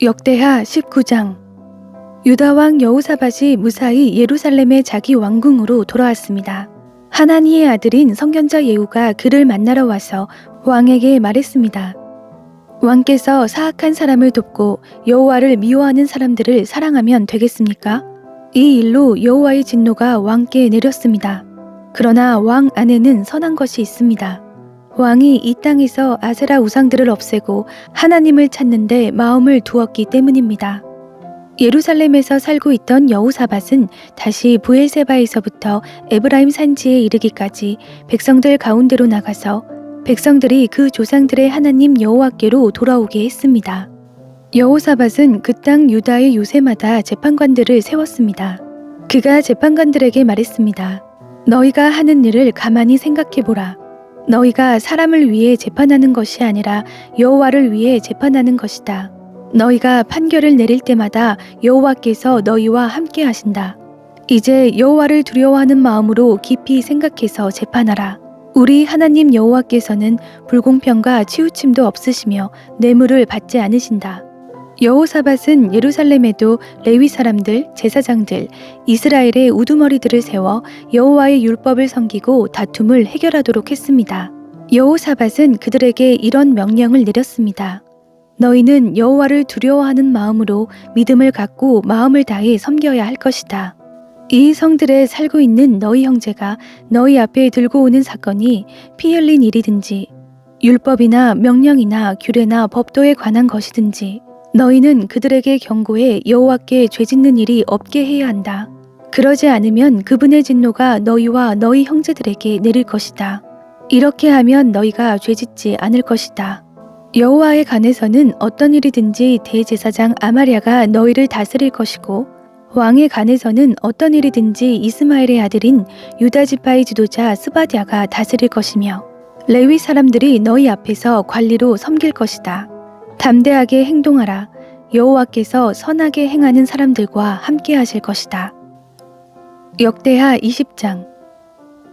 역대하 19장 유다 왕 여호사밧이 무사히 예루살렘의 자기 왕궁으로 돌아왔습니다. 하나니의 아들인 성견자 예후가 그를 만나러 와서 왕에게 말했습니다. 왕께서 사악한 사람을 돕고 여호와를 미워하는 사람들을 사랑하면 되겠습니까? 이 일로 여호와의 진노가 왕께 내렸습니다. 그러나 왕 안에는 선한 것이 있습니다. 왕이 이 땅에서 아세라 우상들을 없애고 하나님을 찾는데 마음을 두었기 때문입니다. 예루살렘에서 살고 있던 여우사밧은 다시 부엘세바에서부터 에브라임 산지에 이르기까지 백성들 가운데로 나가서 백성들이 그 조상들의 하나님 여호와께로 돌아오게 했습니다. 여호사밧은 그 땅 유다의 요새마다 재판관들을 세웠습니다. 그가 재판관들에게 말했습니다. 너희가 하는 일을 가만히 생각해 보라. 너희가 사람을 위해 재판하는 것이 아니라 여호와를 위해 재판하는 것이다. 너희가 판결을 내릴 때마다 여호와께서 너희와 함께 하신다. 이제 여호와를 두려워하는 마음으로 깊이 생각해서 재판하라. 우리 하나님 여호와께서는 불공평과 치우침도 없으시며 뇌물을 받지 않으신다. 여호사밧은 예루살렘에도 레위 사람들, 제사장들, 이스라엘의 우두머리들을 세워 여호와의 율법을 섬기고 다툼을 해결하도록 했습니다. 여호사밧은 그들에게 이런 명령을 내렸습니다. 너희는 여호와를 두려워하는 마음으로 믿음을 갖고 마음을 다해 섬겨야 할 것이다. 이 성들에 살고 있는 너희 형제가 너희 앞에 들고 오는 사건이 피 흘린 일이든지 율법이나 명령이나 규례나 법도에 관한 것이든지 너희는 그들에게 경고해 여호와께 죄짓는 일이 없게 해야 한다. 그러지 않으면 그분의 진노가 너희와 너희 형제들에게 내릴 것이다. 이렇게 하면 너희가 죄짓지 않을 것이다. 여호와의 간에서는 어떤 일이든지 대제사장 아마랴가 너희를 다스릴 것이고 왕의 간에서는 어떤 일이든지 이스마엘의 아들인 유다 지파의 지도자 스바디아가 다스릴 것이며 레위 사람들이 너희 앞에서 관리로 섬길 것이다. 담대하게 행동하라. 여호와께서 선하게 행하는 사람들과 함께 하실 것이다. 역대하 20장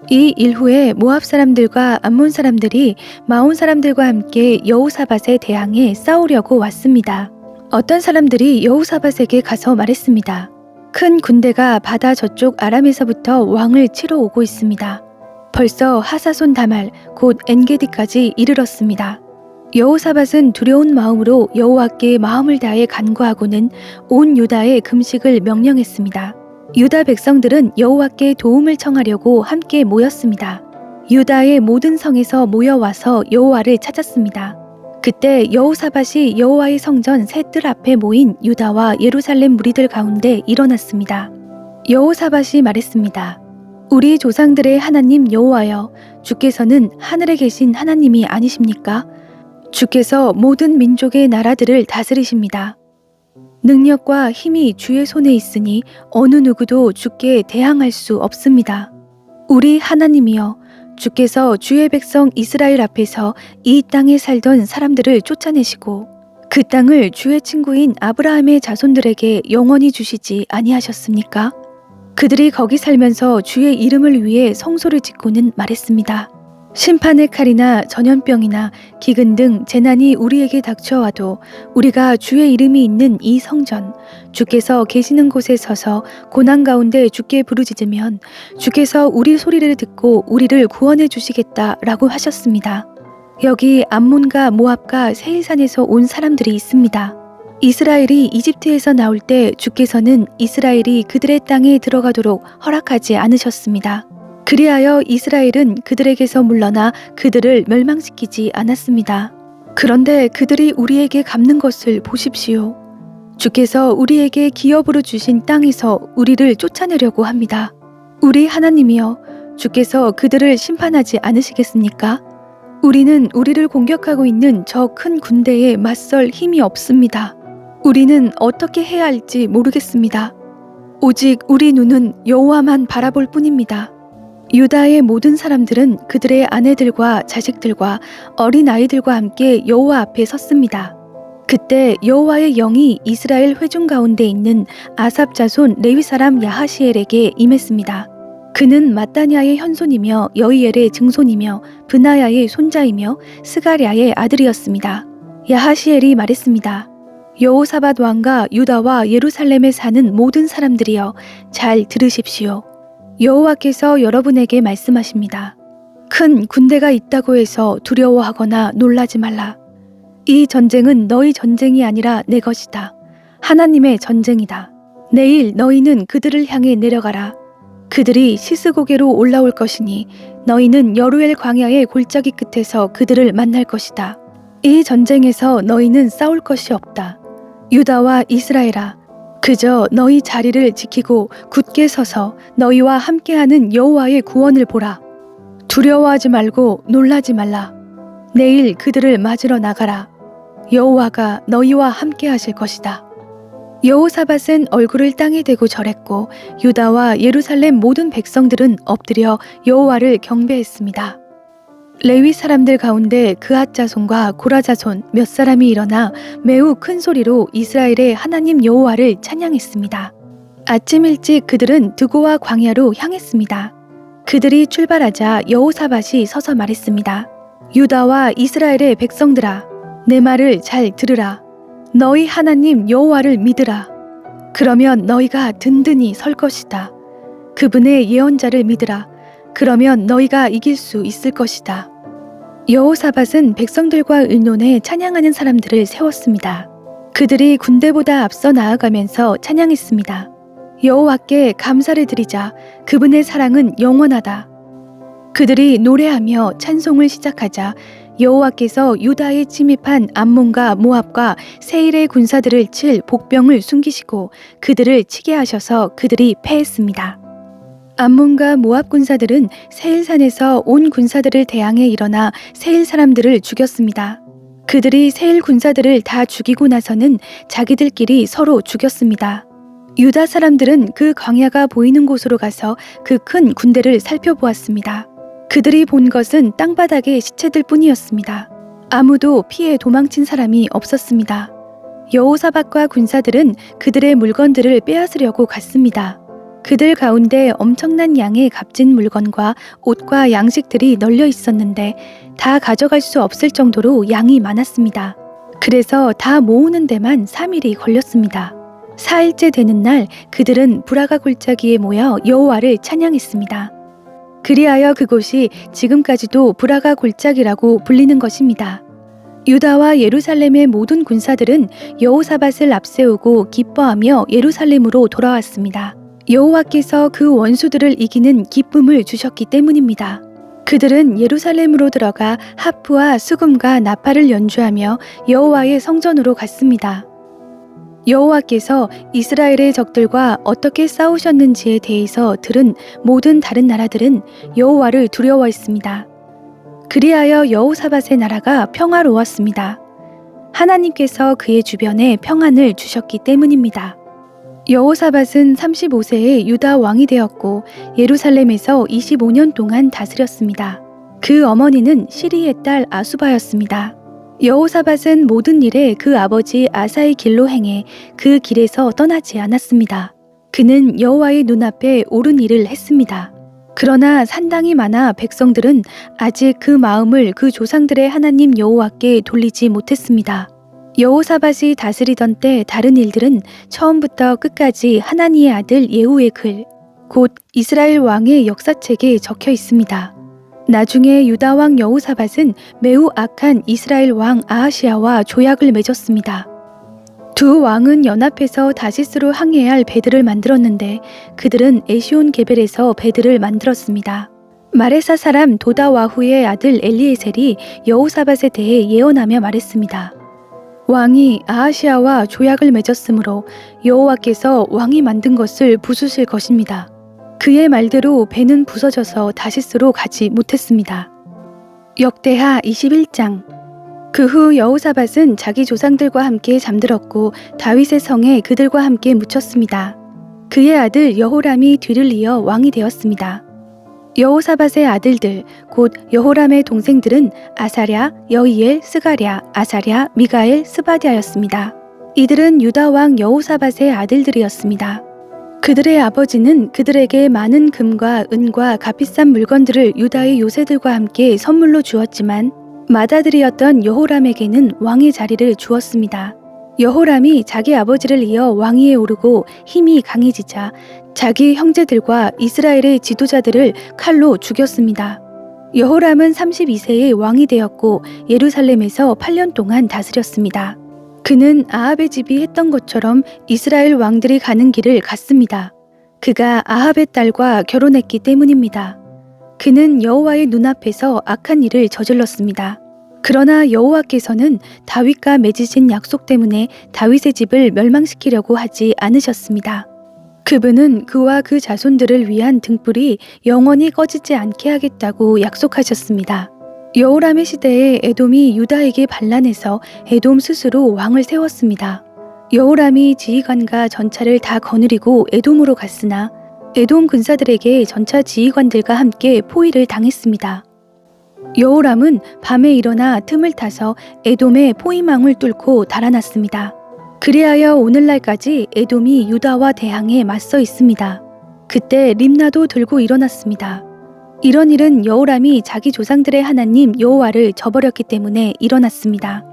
이 일 후에 모압 사람들과 암몬 사람들이 마온 사람들과 함께 여호사밧에 대항해 싸우려고 왔습니다. 어떤 사람들이 여호사밧에게 가서 말했습니다. 큰 군대가 바다 저쪽 아람에서부터 왕을 치러 오고 있습니다. 벌써 하사손 다말 곧 엔게디까지 이르렀습니다. 여호사밧은 두려운 마음으로 여호와께 마음을 다해 간구하고는 온 유다에 금식을 명령했습니다. 유다 백성들은 여호와께 도움을 청하려고 함께 모였습니다. 유다의 모든 성에서 모여와서 여호와를 찾았습니다. 그때 여호사밧이 여호와의 성전 새 뜰 앞에 모인 유다와 예루살렘 무리들 가운데 일어났습니다. 여호사밧이 말했습니다. 우리 조상들의 하나님 여호와여, 주께서는 하늘에 계신 하나님이 아니십니까? 주께서 모든 민족의 나라들을 다스리십니다. 능력과 힘이 주의 손에 있으니 어느 누구도 주께 대항할 수 없습니다. 우리 하나님이여, 주께서 주의 백성 이스라엘 앞에서 이 땅에 살던 사람들을 쫓아내시고 그 땅을 주의 친구인 아브라함의 자손들에게 영원히 주시지 아니하셨습니까? 그들이 거기 살면서 주의 이름을 위해 성소를 짓고는 말했습니다. 심판의 칼이나 전염병이나 기근 등 재난이 우리에게 닥쳐와도 우리가 주의 이름이 있는 이 성전, 주께서 계시는 곳에 서서 고난 가운데 주께 부르짖으면 주께서 우리 소리를 듣고 우리를 구원해 주시겠다라고 하셨습니다. 여기 암몬과 모압과 세일산에서 온 사람들이 있습니다. 이스라엘이 이집트에서 나올 때 주께서는 이스라엘이 그들의 땅에 들어가도록 허락하지 않으셨습니다. 그리하여 이스라엘은 그들에게서 물러나 그들을 멸망시키지 않았습니다. 그런데 그들이 우리에게 갚는 것을 보십시오. 주께서 우리에게 기업으로 주신 땅에서 우리를 쫓아내려고 합니다. 우리 하나님이여, 주께서 그들을 심판하지 않으시겠습니까? 우리는 우리를 공격하고 있는 저 큰 군대에 맞설 힘이 없습니다. 우리는 어떻게 해야 할지 모르겠습니다. 오직 우리 눈은 여호와만 바라볼 뿐입니다. 유다의 모든 사람들은 그들의 아내들과 자식들과 어린 아이들과 함께 여호와 앞에 섰습니다. 그때 여호와의 영이 이스라엘 회중 가운데 있는 아삽 자손 레위 사람 야하시엘에게 임했습니다. 그는 마따니아의 현손이며 여이엘의 증손이며 브나야의 손자이며 스가랴의 아들이었습니다. 야하시엘이 말했습니다. 여호사밧 왕과 유다와 예루살렘에 사는 모든 사람들이여 잘 들으십시오. 여호와께서 여러분에게 말씀하십니다. 큰 군대가 있다고 해서 두려워하거나 놀라지 말라. 이 전쟁은 너희 전쟁이 아니라 내 것이다. 하나님의 전쟁이다. 내일 너희는 그들을 향해 내려가라. 그들이 시스고개로 올라올 것이니 너희는 여루엘 광야의 골짜기 끝에서 그들을 만날 것이다. 이 전쟁에서 너희는 싸울 것이 없다. 유다와 이스라엘아, 그저 너희 자리를 지키고 굳게 서서 너희와 함께하는 여호와의 구원을 보라. 두려워하지 말고 놀라지 말라. 내일 그들을 맞으러 나가라. 여호와가 너희와 함께 하실 것이다. 여호사밧은 얼굴을 땅에 대고 절했고 유다와 예루살렘 모든 백성들은 엎드려 여호와를 경배했습니다. 레위 사람들 가운데 그앗 자손과 고라 자손 몇 사람이 일어나 매우 큰 소리로 이스라엘의 하나님 여호와를 찬양했습니다. 아침 일찍 그들은 드고와 광야로 향했습니다. 그들이 출발하자 여호사밧이 서서 말했습니다. 유다와 이스라엘의 백성들아, 내 말을 잘 들으라. 너희 하나님 여호와를 믿으라. 그러면 너희가 든든히 설 것이다. 그분의 예언자를 믿으라. 그러면 너희가 이길 수 있을 것이다. 여호사밧은 백성들과 의논해 찬양하는 사람들을 세웠습니다. 그들이 군대보다 앞서 나아가면서 찬양했습니다. 여호와께 감사를 드리자 그분의 사랑은 영원하다. 그들이 노래하며 찬송을 시작하자 여호와께서 유다에 침입한 암몬과 모압과 세일의 군사들을 칠 복병을 숨기시고 그들을 치게 하셔서 그들이 패했습니다. 암몬과 모압 군사들은 세일산에서 온 군사들을 대항해 일어나 세일 사람들을 죽였습니다. 그들이 세일 군사들을 다 죽이고 나서는 자기들끼리 서로 죽였습니다. 유다 사람들은 그 광야가 보이는 곳으로 가서 그 큰 군대를 살펴보았습니다. 그들이 본 것은 땅바닥의 시체들 뿐이었습니다. 아무도 피해 도망친 사람이 없었습니다. 여호사밧과 군사들은 그들의 물건들을 빼앗으려고 갔습니다. 그들 가운데 엄청난 양의 값진 물건과 옷과 양식들이 널려 있었는데 다 가져갈 수 없을 정도로 양이 많았습니다. 그래서 다 모으는 데만 3일이 걸렸습니다. 4일째 되는 날 그들은 브라가 골짜기에 모여 여호와를 찬양했습니다. 그리하여 그곳이 지금까지도 브라가 골짜기라고 불리는 것입니다. 유다와 예루살렘의 모든 군사들은 여호사밧을 앞세우고 기뻐하며 예루살렘으로 돌아왔습니다. 여호와께서 그 원수들을 이기는 기쁨을 주셨기 때문입니다. 그들은 예루살렘으로 들어가 하프와 수금과 나팔을 연주하며 여호와의 성전으로 갔습니다. 여호와께서 이스라엘의 적들과 어떻게 싸우셨는지에 대해서 들은 모든 다른 나라들은 여호와를 두려워했습니다. 그리하여 여호사밧의 나라가 평화로웠습니다. 하나님께서 그의 주변에 평안을 주셨기 때문입니다. 여호사밧은 35세에 유다 왕이 되었고 예루살렘에서 25년 동안 다스렸습니다. 그 어머니는 시리의 딸 아수바였습니다. 여호사밧은 모든 일에 그 아버지 아사의 길로 행해 그 길에서 떠나지 않았습니다. 그는 여호와의 눈앞에 옳은 일을 했습니다. 그러나 산당이 많아 백성들은 아직 그 마음을 그 조상들의 하나님 여호와께 돌리지 못했습니다. 여호사밧이 다스리던 때 다른 일들은 처음부터 끝까지 하나니의 아들 예후의 글, 곧 이스라엘 왕의 역사책에 적혀 있습니다. 나중에 유다 왕 여호사밧은 매우 악한 이스라엘 왕 아하시아와 조약을 맺었습니다. 두 왕은 연합해서 다시스로 항해할 배들을 만들었는데 그들은 에시온 게벨에서 배들을 만들었습니다. 마레사 사람 도다와후의 아들 엘리에셀이 여호사밧에 대해 예언하며 말했습니다. 왕이 아하시아와 조약을 맺었으므로 여호와께서 왕이 만든 것을 부수실 것입니다. 그의 말대로 배는 부서져서 다시스로 가지 못했습니다. 역대하 21장 그 후 여호사밧은 자기 조상들과 함께 잠들었고 다윗의 성에 그들과 함께 묻혔습니다. 그의 아들 여호람이 뒤를 이어 왕이 되었습니다. 여호사밧의 아들들 곧 여호람의 동생들은 아사랴, 여이엘, 스가랴, 아사랴, 미가엘, 스바디아였습니다. 이들은 유다 왕 여호사밧의 아들들이었습니다. 그들의 아버지는 그들에게 많은 금과 은과 값비싼 물건들을 유다의 요새들과 함께 선물로 주었지만 맏아들이었던 여호람에게는 왕의 자리를 주었습니다. 여호람이 자기 아버지를 이어 왕위에 오르고 힘이 강해지자 자기 형제들과 이스라엘의 지도자들을 칼로 죽였습니다. 여호람은 32세에 왕이 되었고 예루살렘에서 8년 동안 다스렸습니다. 그는 아합의 집이 했던 것처럼 이스라엘 왕들이 가는 길을 갔습니다. 그가 아합의 딸과 결혼했기 때문입니다. 그는 여호와의 눈앞에서 악한 일을 저질렀습니다. 그러나 여호와께서는 다윗과 맺으신 약속 때문에 다윗의 집을 멸망시키려고 하지 않으셨습니다. 그분은 그와 그 자손들을 위한 등불이 영원히 꺼지지 않게 하겠다고 약속하셨습니다. 여호람의 시대에 에돔이 유다에게 반란해서 에돔 스스로 왕을 세웠습니다. 여호람이 지휘관과 전차를 다 거느리고 에돔으로 갔으나 에돔 군사들에게 전차 지휘관들과 함께 포위를 당했습니다. 여호람은 밤에 일어나 틈을 타서 에돔의 포위망을 뚫고 달아났습니다. 그리하여 오늘날까지 에돔이 유다와 대항해 맞서 있습니다. 그때 림나도 들고 일어났습니다. 이런 일은 여호람이 자기 조상들의 하나님 여호와를 저버렸기 때문에 일어났습니다.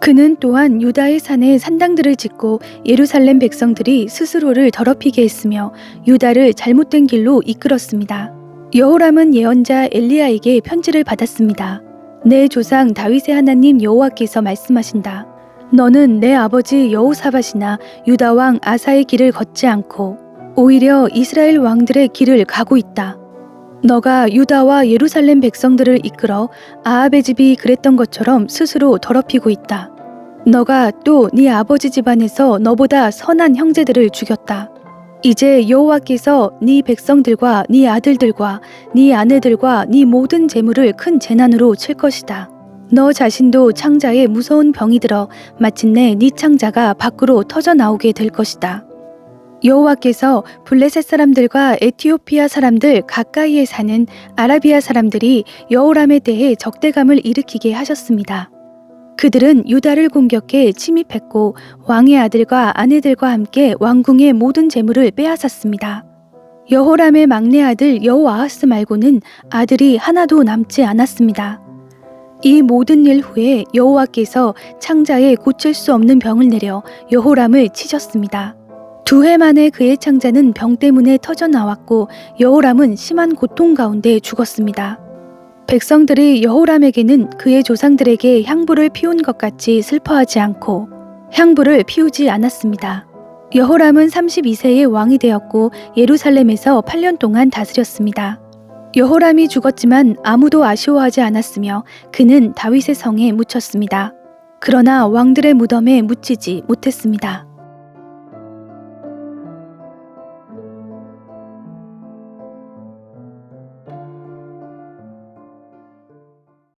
그는 또한 유다의 산에 산당들을 짓고 예루살렘 백성들이 스스로를 더럽히게 했으며 유다를 잘못된 길로 이끌었습니다. 여호람은 예언자 엘리야에게 편지를 받았습니다. 내 조상 다윗의 하나님 여호와께서 말씀하신다. 너는 내 아버지 여호사밧이나 유다 왕 아사의 길을 걷지 않고 오히려 이스라엘 왕들의 길을 가고 있다. 너가 유다와 예루살렘 백성들을 이끌어 아합의 집이 그랬던 것처럼 스스로 더럽히고 있다. 너가 또 네 아버지 집안에서 너보다 선한 형제들을 죽였다. 이제 여호와께서 네 백성들과 네 아들들과 네 아내들과 네 모든 재물을 큰 재난으로 칠 것이다. 너 자신도 창자에 무서운 병이 들어 마침내 네 창자가 밖으로 터져 나오게 될 것이다. 여호와께서 블레셋 사람들과 에티오피아 사람들 가까이에 사는 아라비아 사람들이 여호람에 대해 적대감을 일으키게 하셨습니다. 그들은 유다를 공격해 침입했고 왕의 아들과 아내들과 함께 왕궁의 모든 재물을 빼앗았습니다. 여호람의 막내 아들 여호아하스 말고는 아들이 하나도 남지 않았습니다. 이 모든 일 후에 여호와께서 창자에 고칠 수 없는 병을 내려 여호람을 치셨습니다. 두 해 만에 그의 창자는 병 때문에 터져 나왔고 여호람은 심한 고통 가운데 죽었습니다. 백성들이 여호람에게는 그의 조상들에게 향부를 피운 것 같이 슬퍼하지 않고 향부를 피우지 않았습니다. 여호람은 32세의 왕이 되었고 예루살렘에서 8년 동안 다스렸습니다. 여호람이 죽었지만 아무도 아쉬워하지 않았으며 그는 다윗의 성에 묻혔습니다. 그러나 왕들의 무덤에 묻히지 못했습니다.